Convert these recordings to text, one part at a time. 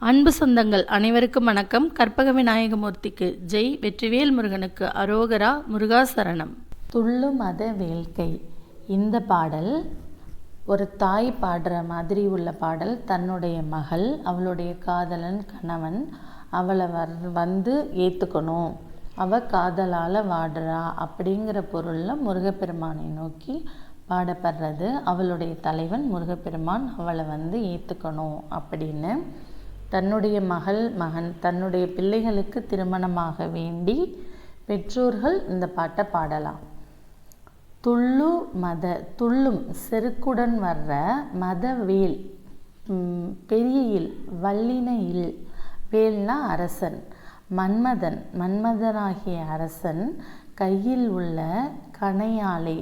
அன்பு சொந்தங்கள் அனைவருக்கும் வணக்கம். கற்பக விநாயகமூர்த்திக்கு ஜெய். வெற்றிவேல் முருகனுக்கு அரோகரா முருகாசரணம். துள்ளு மத வேள்கை. இந்த பாடல் ஒரு தாய் பாடுற மாதிரி உள்ள பாடல். தன்னுடைய மகள் அவளுடைய காதலன் கணவன் அவளை வர் வந்து ஏற்றுக்கணும் அவள் காதலால் வாடுறா அப்படிங்கிற பொருளில் முருகப்பெருமானை நோக்கி பாடப்படுறது. அவளுடைய தலைவன் முருகப்பெருமான் அவளை வந்து ஏற்றுக்கணும் அப்படின்னு. தன்னுடைய மகள் மகன் தன்னுடைய பிள்ளைகளுக்கு திருமணமாக வேண்டி பெற்றோர்கள் இந்த பாட்டை பாடலாம். துள்ளு மத துள்ளும் செருக்குடன் வர்ற மத வேல் பெரிய இல் வல்லின இல் வேல்னா அரசன் மன்மதன் மன்மதனாகிய அரசன் கையில் உள்ள கணையாலை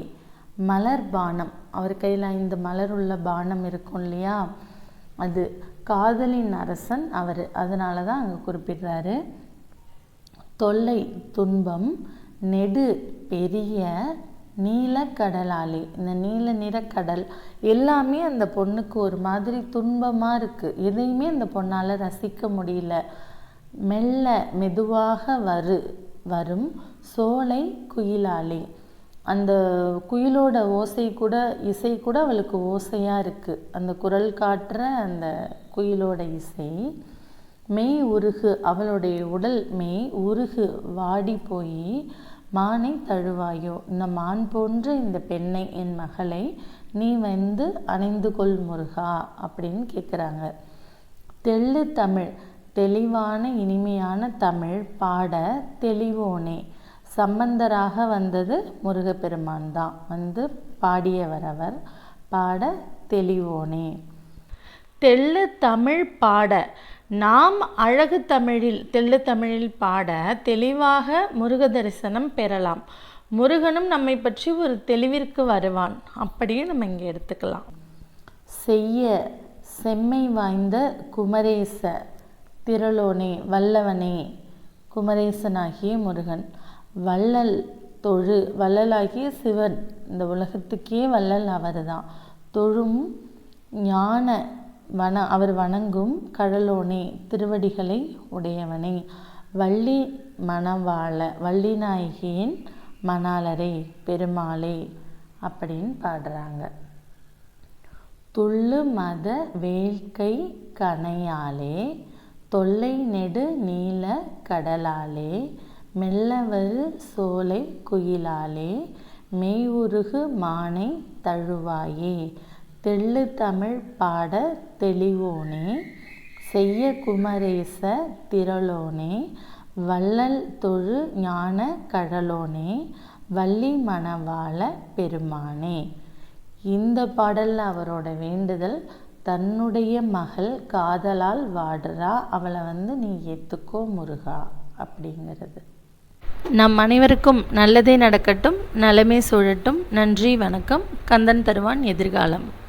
மலர் பானம். அவர் கையில் இந்த மலர் உள்ள பானம் இருக்கும் இல்லையா? அது காதலின் அரசன் அவர். அதனால தான் அங்கே குறிப்பிடுறாரு. தொல்லை துன்பம் நெடு பெரிய நீலக்கடலாளி. இந்த நீல நிறக்கடல் எல்லாமே அந்த பொண்ணுக்கு ஒரு மாதிரி துன்பமாக இருக்குது எதையுமே அந்த பொண்ணால் ரசிக்க முடியல. மெல்ல மெதுவாக வரு வரும் சோலை குயிலாலே அந்த குயிலோட ஓசை கூட இசை கூட அவளுக்கு ஓசையாக இருக்குது அந்த குரல் காட்டுற அந்த குயிலோட இசை மெய் உருகு அவளுடைய உடல் மெய் உருகு வாடி போய் மானை தழுவாயோ இந்த மான் போன்ற இந்த பெண்ணை என் மகளை நீ வந்து அணைந்து கொள் முருகா அப்படின்னு கேட்குறாங்க தெள்ளு தமிழ் தெளிவான இனிமையான தமிழ் பாட தெளிவோனே சம்பந்தராக வந்தது முருகப்பெருமான் தான். வந்து பாடியவரவர். பாட தெளிவோனே. தெள்ளு தமிழ் பாட. நாம் அழகு தமிழில் தெள்ளு தமிழில் பாட தெளிவாக முருக தரிசனம் பெறலாம். முருகனும் நம்மை பற்றி ஒரு தெளிவிற்கு வருவான். அப்படியே நம்ம இங்கே எடுத்துக்கலாம். செய்ய செம்மை வாய்ந்த குமரேச. திரளோனே வல்லவனே குமரேசனாகிய முருகன். வள்ளல் தொழு வள்ளலாகிய சிவன். இந்த உலகத்துக்கே வள்ளல் அவர் தான் தொழும் ஞான வன அவர் வணங்கும் கடலோனே திருவடிகளை உடையவனே. வள்ளி மணவாள வள்ளி நாயகியின் பெருமாளே அப்படின்னு பாடுறாங்க. துள்ளு மத வேள்கை கணையாலே தொல்லை நெடு நீல கடலாலே மெல்லவரு சோலை குயிலாலே மெய்வுருகு மானை தழுவாயே. தெள்ளு தமிழ் பாட தெளிவோனே செய்ய குமரேச திரளோனே. வள்ளல் தொழு ஞான கடலோனே வள்ளி மணவாள பெருமானே. இந்த பாடலில் அவரோட வேண்டுதல் தன்னுடைய மகள் காதலால் வாடுறா அவளை வந்து நீ ஏற்றுக்கோ முருகா அப்படிங்கிறது. நம் அனைவருக்கும் நல்லதே நடக்கட்டும் நலமே சூழட்டும். நன்றி வணக்கம். கந்தன் தருவான் எதிர்காலம்.